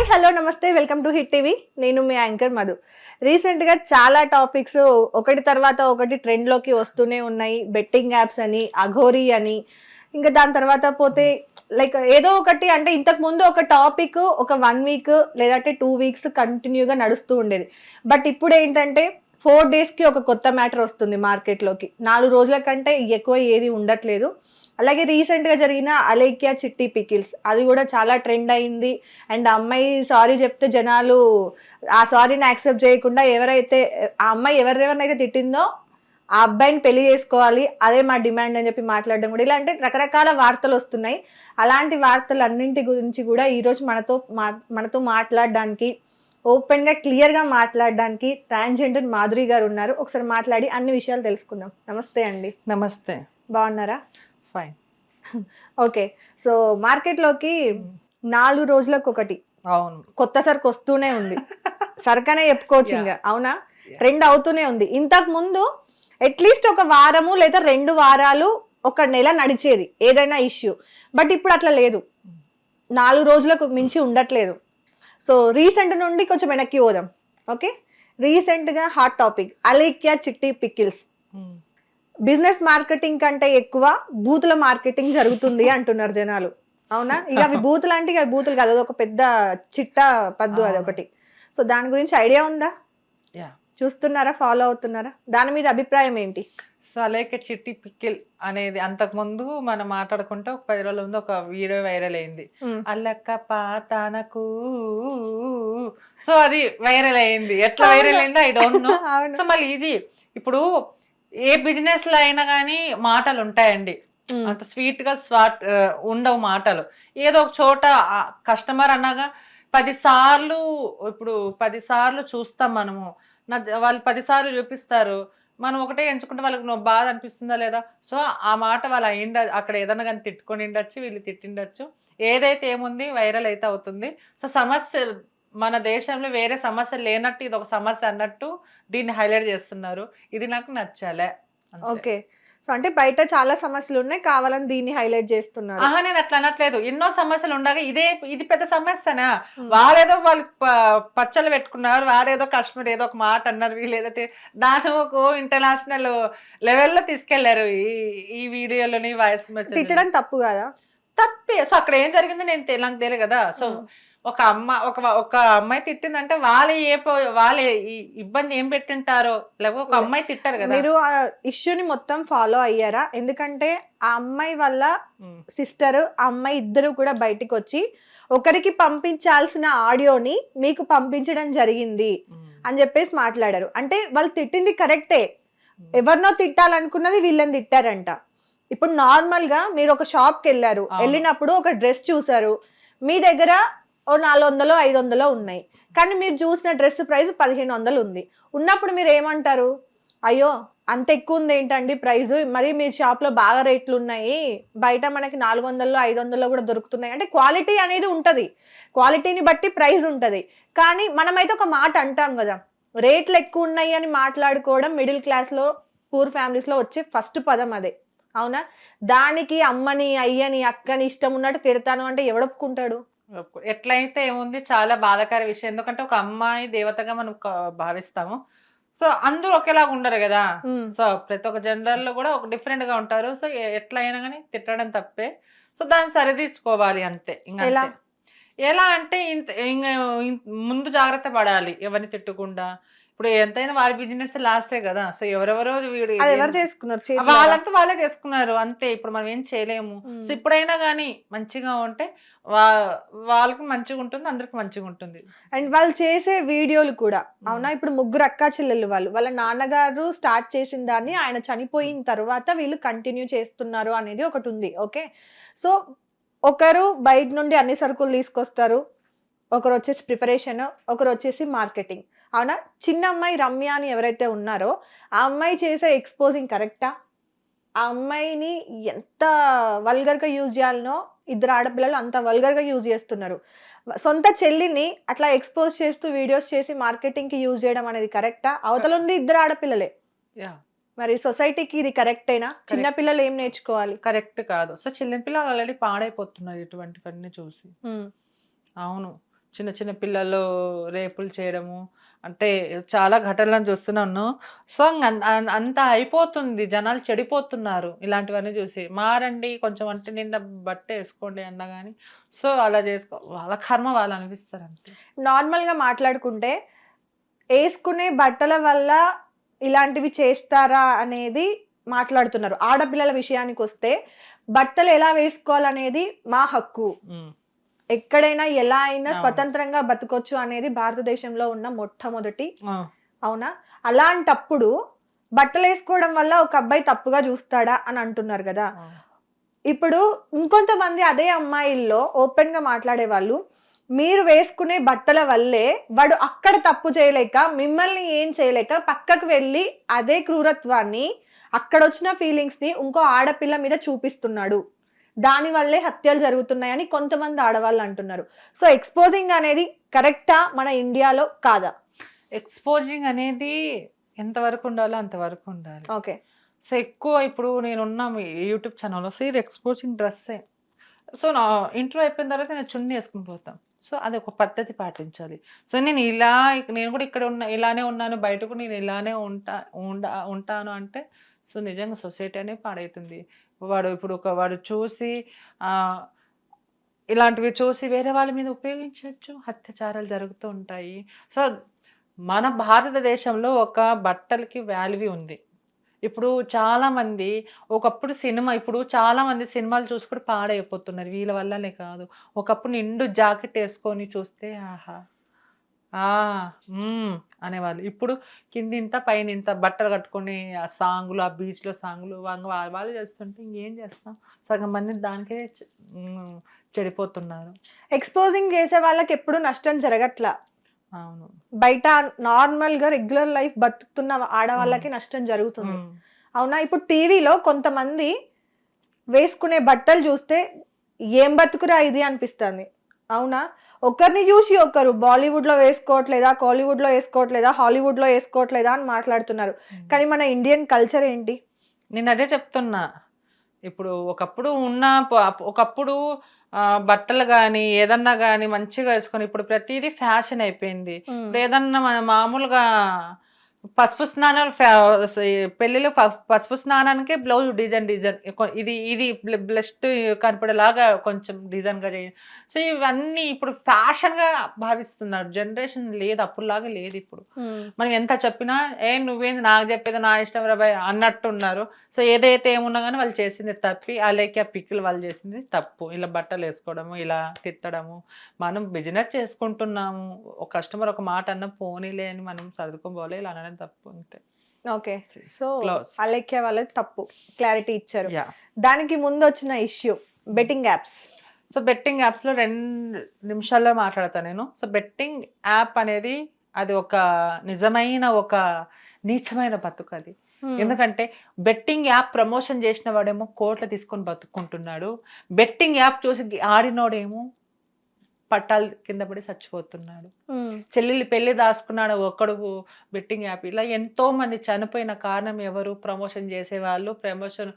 Hi hello నమస్తే welcome to hit TV. నేను మీ యాంకర్ మధు. రీసెంట్గా చాలా టాపిక్స్ ఒకటి తర్వాత ఒకటి ట్రెండ్లోకి వస్తూనే ఉన్నాయి. బెట్టింగ్ యాప్స్ అని అఘోరీ అని. ఇంకా దాని తర్వాత పోతే లైక్ ఏదో ఒకటి అంటే ఇంతకు ముందు ఒక టాపిక్ ఒక వన్ వీక్ లేదంటే టూ వీక్స్ కంటిన్యూగా నడుస్తూ ఉండేది. బట్ ఇప్పుడు ఏంటంటే ఫోర్ డేస్కి ఒక కొత్త మ్యాటర్ వస్తుంది మార్కెట్లోకి. నాలుగు రోజుల కంటే ఎక్కువ ఏది ఉండట్లేదు. అలాగే రీసెంట్గా జరిగిన అలేఖ్య చిట్టి పికిల్స్ అది కూడా చాలా ట్రెండ్ అయింది. అండ్ అమ్మాయి సారీ చెప్తే జనాలు ఆ సారీని యాక్సెప్ట్ చేయకుండా ఎవరైతే ఆ అమ్మాయి ఎవరెవరినైతే తిట్టిందో ఆ అబ్బాయిని పెళ్ళి చేసుకోవాలి. అదే మా డిమాండ్ అని చెప్పి మాట్లాడడం కూడా. ఇలా అంటే రకరకాల వార్తలు వస్తున్నాయి. అలాంటి వార్తలు అన్నింటి గురించి కూడా ఈరోజు మనతో మా మనతో మాట్లాడడానికి ఓపెన్గా క్లియర్గా మాట్లాడడానికి ట్రాన్స్జెండర్ మాధురి గారు ఉన్నారు. ఒకసారి మాట్లాడి అన్ని విషయాలు తెలుసుకుందాం. నమస్తే అండి. నమస్తే. బాగున్నారా? ఫైన్ ఓకే సో మార్కెట్లోకి నాలుగు రోజులకు ఒకటి అవును. కొత్త సరుకు వస్తూనే ఉంది. సరుకనే చెప్పుకోవచ్చు ఇంకా అవునా? ట్రెండ్ అవుతూనే ఉంది. ఇంతకు ముందు అట్లీస్ట్ ఒక వారము లేదా రెండు వారాలు ఒక నెల నడిచేది. ఏదైనా ఇష్యూ. బట్ ఇప్పుడు అట్లా లేదు. నాలుగు రోజులకు మించి ఉండట్లేదు. సో రీసెంట్ నుండి కొంచెం వెనక్కి పోదాం. ఓకే రీసెంట్గా హాట్ టాపిక్. అలేఖ్య చిట్టి పికిల్స్. ఉమ్. బిజినెస్ మార్కెటింగ్ కంటే ఎక్కువ బూతుల మార్కెటింగ్ జరుగుతుంది అంటున్నారు జనాలు. అవునా? ఇక అవి బూతులు అంటే ఇక బూతులు కాదు. అది ఒక పెద్ద చిట్ట పద్దు అది ఒకటి. సో దాని గురించి ఐడియా ఉందా? యా. చూస్తున్నారా? ఫాలో అవుతున్నారా? దాని మీద అభిప్రాయం ఏంటి? సో అలాగే చిట్టి పిక్కిల్ అనేది అంతకుముందు మనం మాట్లాడుకుంటే ఒక పది రోజుల ముందు ఒక వీడియో వైరల్ అయింది. అల్లక్క పాతనకు సో అది వైరల్ అయింది. ఎట్లా వైరల్ అయిందో ఐ డోంట్ నో సో మళ్ళీ ఇది ఇప్పుడు ఏ బిజినెస్లో అయినా కానీ మాటలు ఉంటాయండి. అంత స్వీట్గా స్వాట్ ఉండవు మాటలు. ఏదో ఒక చోట కస్టమర్ అన్నగా పది సార్లు ఇప్పుడు పది సార్లు చూస్తాం మనము. నా వాళ్ళు పది సార్లు చూపిస్తారు. మనం ఒకటే ఎంచుకుంటే వాళ్ళకి నువ్వు బాధ అనిపిస్తుందా లేదా? సో ఆ మాట వాళ్ళు అయిండ అక్కడ ఏదైనా కానీ తిట్టుకొని ఉండొచ్చు వీళ్ళు తిట్టిండొచ్చు. ఏదైతే ఏముంది వైరల్ అయితే అవుతుంది. సో సమస్య మన దేశంలో వేరే సమస్య లేనట్టు ఇది ఒక సమస్య అన్నట్టు దీన్ని హైలైట్ చేస్తున్నారు. ఇది నాకు నచ్చాలే. ఓకే. సో అంటే బయట చాలా సమస్యలు ఉన్నాయి కావాలని దీన్ని హైలైట్ చేస్తున్నారు. ఆహా నేను అట్లా అనట్లేదు. ఎన్నో సమస్యలు ఉండగా ఇదే ఇది పెద్ద సమస్యనా? వాళ్ళేదో వాళ్ళు ప- పచ్చళ్ళు పెట్టుకున్నారు వారేదో కస్టమర్ ఏదో ఒక మాట అన్నారు వీళ్ళు ఏదో తి- దాని ఒక ఇంటర్నేషనల్ లెవెల్లో తీసుకెళ్ళారు ఈ ఈ వీడియోలోని వాయిస్ మెసేజ్ తిట్టడం తప్పు కదా? తప్పే. సో అక్కడ ఏం జరిగిందో నేను నాకు తెలియదు కదా. సో. ఒక అమ్మ ఒక ఒక అమ్మాయి తిట్టిందంటే వాళ్ళు ఏ వాళ్ళు ఇబ్బంది ఏం పెట్టింటారో లేకపోతే ఒక అమ్మాయి తిట్టారు కదా. మీరు ఆ ఇష్యూని మొత్తం ఫాలో అయ్యారా? ఎందుకంటే ఆ అమ్మాయి వల్ల. సిస్టర్ ఆ అమ్మాయి ఇద్దరు కూడా బయటికి వచ్చి ఒకరికి పంపించాల్సిన ఆడియోని మీకు పంపించడం జరిగింది. అని చెప్పేసి మాట్లాడారు. అంటే వాళ్ళు తిట్టింది కరెక్టే. ఎవరినో తిట్టాలనుకున్నది వీళ్ళని తిట్టారంట. ఇప్పుడు నార్మల్గా మీరు ఒక షాప్కి వెళ్ళారు. వెళ్ళినప్పుడు ఒక డ్రెస్ చూసారు. మీ దగ్గర ఓ నాలుగు వందలు ఐదు వందలు ఉన్నాయి. కానీ మీరు చూసిన డ్రెస్ ప్రైస్ పదిహేను వందలు ఉంది. ఉన్నప్పుడు మీరు ఏమంటారు? అయ్యో అంత ఎక్కువ ఉంది ఏంటండి ప్రైస్ మరి మీ షాప్లో బాగా రేట్లు ఉన్నాయి. బయట మనకి నాలుగు వందల్లో ఐదు వందల్లో కూడా దొరుకుతున్నాయి. అంటే క్వాలిటీ అనేది ఉంటది. క్వాలిటీని బట్టి ప్రైస్ ఉంటది. కానీ మనమైతే ఒక మాట అంటాం కదా. రేట్లు ఎక్కువ ఉన్నాయి అని మాట్లాడుకోవడం మిడిల్ క్లాస్లో పూర్ ఫ్యామిలీస్లో వచ్చే ఫస్ట్ పదం అదే. అవునా? దానికి అమ్మని అయ్యని అక్కని ఇష్టం ఉన్నట్టు తిడతాను అంటే ఎవడొప్పుకుంటాడు? ఎట్లయితే ఏముంది చాలా బాధాకర విషయం. ఎందుకంటే ఒక అమ్మాయి దేవతగా మనం భావిస్తాము. సో అందరూ ఒకేలాగా ఉండరు కదా. సో ప్రతి ఒక్క జనరల్లో కూడా ఒక డిఫరెంట్గా ఉంటారు. సో ఎట్లా అయినా కానీ తిట్టడం తప్పే. సో దాన్ని సరిదిద్దుకోవాలి అంతే. ఇంకా ఎలా? అంటే ఇంత ముందు జాగ్రత్త పడాలి ఎవరిని తిట్టకుండా. ఇప్పుడు ఎంతైనా వారి బిజినెస్ లాస్టే కదా. సో ఎవరెవరో వీడు అది ఎవరు చేసుకున్నారు? వాళ్ళంతా వాళ్ళే చేసుకున్నారు. అంతే. ఇప్పుడు మనం ఏం చేయలేము. సో ఇప్పుడైనా కానీ మంచిగా ఉంటే వా వాళ్ళకి మంచిగా ఉంటుంది అందరికి మంచిగా ఉంటుంది. అండ్ వాళ్ళు చేసే వీడియోలు కూడా. అవునా? ఇప్పుడు ముగ్గురు అక్కా చెల్లెలు వాళ్ళు. వాళ్ళ నాన్నగారు స్టార్ట్ చేసిన దాన్ని ఆయన చనిపోయిన తర్వాత వీళ్ళు కంటిన్యూ చేస్తున్నారు అనేది ఒకటి ఉంది. ఓకే? సో ఒకరు బయట నుండి అన్ని సరుకులు తీసుకొస్తారు. ఒకరు వచ్చేసి ప్రిపరేషన్ ఒకరు వచ్చేసి మార్కెటింగ్. అవునా? చిన్న అమ్మాయి రమ్య అని ఎవరైతే ఉన్నారో ఆ అమ్మాయి చేసే ఎక్స్పోజింగ్ కరెక్టా ఆ? అమ్మాయిని ఎంత వల్గర్గా యూజ్ చేయాలనో ఇద్దరు ఆడపిల్లలు అంత వల్గర్గా యూజ్ చేస్తున్నారు. సొంత చెల్లిని అట్లా ఎక్స్పోజ్ చేస్తూ వీడియోస్ చేసి మార్కెటింగ్కి యూజ్ చేయడం అనేది కరెక్టా అవతల ఉంది ఇద్దరు ఆడపిల్లలే. యా మరి సొసైటీకి ఇది కరెక్టేనా చిన్న పిల్లలు ఏం నేర్చుకోవాలి? కరెక్ట్ కాదు. సో చిన్న పిల్లలు ఆల్రెడీ పాడైపోతున్నారు ఇటువంటివన్నీ చూసి. అవును. చిన్న చిన్న పిల్లలు రేపులు చేయడము అంటే చాలా ఘటనలను చూస్తున్నాను. సో అంత అయిపోతుంది. జనాలు చెడిపోతున్నారు ఇలాంటివన్నీ చూసి. మారండి కొంచెం అంటే నిన్న బట్ట వేసుకోండి అన్నా కానీ సో అలా చేసుకో వాళ్ళ కర్మ వాళ్ళు అనిపిస్తారు అంతే. నార్మల్గా మాట్లాడుకుంటే వేసుకునే బట్టల వల్ల ఇలాంటివి చేస్తారా అనేది మాట్లాడుతున్నారు. ఆడపిల్లల విషయానికి వస్తే బట్టలు ఎలా వేసుకోవాలనేది మా హక్కు. ఎక్కడైనా ఎలా అయినా. స్వతంత్రంగా బతకొచ్చు అనేది భారతదేశంలో ఉన్న మొట్టమొదటి అవునా అలాంటప్పుడు బట్టలు వేసుకోవడం వల్ల ఒక అబ్బాయి తప్పుగా చూస్తాడా అని అంటున్నారు కదా. ఇప్పుడు ఇంకొంతమంది అదే అమ్మాయిల్లో ఓపెన్గా మాట్లాడే వాళ్ళు మీరు వేసుకునే బట్టల వల్లే వాడు అక్కడ తప్పు చేయలేక మిమ్మల్ని ఏం చేయలేక పక్కకు వెళ్ళి అదే క్రూరత్వాన్ని అక్కడ వచ్చిన ఫీలింగ్స్ని ఇంకో ఆడపిల్ల మీద చూపిస్తున్నాడు దాని వల్లే హత్యలు జరుగుతున్నాయని కొంతమంది ఆడవాళ్ళు అంటున్నారు. సో ఎక్స్పోజింగ్ అనేది కరెక్టా మన ఇండియాలో కాదా? ఎక్స్పోజింగ్ అనేది ఎంతవరకు ఉండాలో అంతవరకు ఉండాలి. ఓకే. సో ఎక్కువ ఇప్పుడు నేనున్న యూట్యూబ్ ఛానల్లో సో ఇది ఎక్స్పోజింగ్ డ్రెస్సే సో నా ఇంట్రో అయిపోయిన తర్వాత నేను చున్నీ వేసుకుని పోతాం. సో అది ఒక పద్ధతి పాటించాలి. సో నేను ఇలా నేను కూడా ఇక్కడ ఉన్న ఇలానే ఉన్నాను బయటకు నేను ఇలానే ఉంటా ఉండా ఉంటాను అంటే సో నిజంగా సొసైటీ అనేది పాడవుతుంది వాడు ఇప్పుడు ఒక వాడు చూసి ఇలాంటివి చూసి వేరే వాళ్ళ మీద ఉపయోగించవచ్చు అత్యాచారాలు జరుగుతూ ఉంటాయి. సో మన భారతదేశంలో ఒక బట్టలకి వాల్యూ ఉంది. ఇప్పుడు చాలామంది ఒకప్పుడు సినిమా ఇప్పుడు చాలామంది సినిమాలు చూసి కూడా పాడైపోతున్నారు. వీళ్ళ వల్లనే కాదు. ఒకప్పుడు నిండు జాకెట్ వేసుకొని చూస్తే ఆహా! అనేవాళ్ళు. ఇప్పుడు కింద ఇంత పైన ఇంత బట్టలు కట్టుకొని ఆ సాంగులు ఆ బీచ్లో సాంగులు వాళ్ళు వాళ్ళు చేస్తుంటే ఇంకేం చేస్తాం? సగం మంది దానికే చెడిపోతున్నారు. ఎక్స్పోజింగ్ చేసే వాళ్ళకి ఎప్పుడు నష్టం జరగట్లా. అవును. బయట నార్మల్గా రెగ్యులర్ లైఫ్ బతుకుతున్న ఆడవాళ్ళకి నష్టం జరుగుతుంది. అవునా? ఇప్పుడు టీవీలో కొంతమంది వేసుకునే బట్టలు చూస్తే ఏం బతుకురా ఇది? అనిపిస్తుంది. అవునా? ఒకరిని చూసి ఒకరు బాలీవుడ్లో వేసుకోవట్లేదా కాలీవుడ్లో వేసుకోవట్లేదా హాలీవుడ్లో వేసుకోవట్లేదా అని మాట్లాడుతున్నారు. కానీ మన ఇండియన్ కల్చర్ ఏంటి? నేను అదే చెప్తున్నా. ఇప్పుడు ఒకప్పుడు ఉన్న ఒకప్పుడు బట్టలు కానీ ఏదన్నా కానీ మంచిగా వేసుకొని ఇప్పుడు ప్రతిదీ ఫ్యాషన్ అయిపోయింది. ఇప్పుడు ఏదన్నా మామూలుగా పసుపు స్నానాలు పెళ్ళిలో పసుపు స్నానానికే బ్లౌజ్ డిజైన్ డిజైన్ ఇది ఇది బ్లెస్ట్ కనపడేలాగా కొంచెం డిజైన్గా చేయ. సో ఇవన్నీ ఇప్పుడు ఫ్యాషన్గా భావిస్తున్నారు. జనరేషన్ లేదు అప్పుడులాగా లేదు ఇప్పుడు. మనం ఎంత చెప్పినా ఏ నువ్వేంది? నాకు చెప్పేది నా ఇష్టం రాబాయ్ అన్నట్టు ఉన్నారు సో ఏదైతే ఏమున్నా కానీ వాళ్ళు చేసింది తప్పి. అలాగే ఆ పిక్కులు వాళ్ళు చేసింది తప్పు. ఇలా బట్టలు వేసుకోవడము ఇలా తిట్టడము. మనం బిజినెస్ చేసుకుంటున్నాము. ఒక కస్టమర్ ఒక మాట అన్న పోనీలే అని మనం చదువుకోబోలే ఇలా అనడం తప్పు అంతే ఓకే సో. అలెక్కే వాళ్ళకి తప్పు క్లారిటీ ఇచ్చారు. దానికి ముందు వచ్చిన issue betting apps. So betting యాప్స్లో రెండు నిమిషాల్లో మాట్లాడతాను నేను. సో బెట్టింగ్ యాప్ అనేది అది ఒక నిజమైన ఒక నీచమైన బతుకు అది. ఎందుకంటే బెట్టింగ్ యాప్ ప్రమోషన్ చేసిన వాడేమో కోట్లు తీసుకొని బతుకుంటున్నాడు బెట్టింగ్ యాప్ చూసి ఆడినోడేమో పట్టాలు కింద పడి చచ్చిపోతున్నాడు. చెల్లెలు పెళ్ళి దాచుకున్నాడు ఒక్కడు బెట్టింగ్ యాప్. ఇలా ఎంతో మంది చనిపోయిన కారణం ఎవరు? ప్రమోషన్ చేసేవాళ్ళు ప్రమోషన్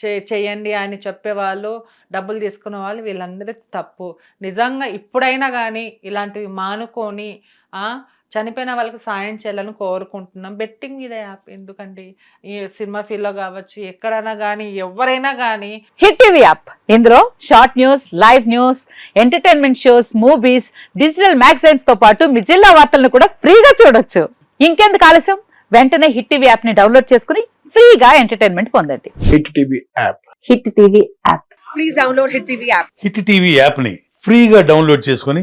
చే చేయండి అని చెప్పేవాళ్ళు డబ్బులు తీసుకునే వాళ్ళు వీళ్ళందరికీ తప్పు. నిజంగా ఇప్పుడైనా కానీ ఇలాంటివి మానుకొని ఆ, చనిపోయిన వాళ్ళకి సాయం చేయాలని కోరుకుంటున్నాం. బెట్టింగ్ మీద యాప్ ఎందుకండి? ఈ సినిమా ఫీల్డ్లో కావచ్చు ఎక్కడైనా కానీ ఎవరైనా కానీ హిట్ టీవీ యాప్. ఇందులో short news live news entertainment shows movies digital మ్యాగజైన్స్తో పాటు మీ జిల్లా వార్తలను కూడా ఫ్రీగా చూడొచ్చు. ఇంకెందుకు ఆలస్యం? వెంటనే హిట్ టీవీ యాప్ని డౌన్లోడ్ చేసుకుని ఫ్రీగా ఎంటర్టైన్మెంట్ పొందండి. Hit TV app. Hit TV app. Please download Hit TV app. Hit TV యాప్ని ఫ్రీగా డౌన్లోడ్ చేసుకొని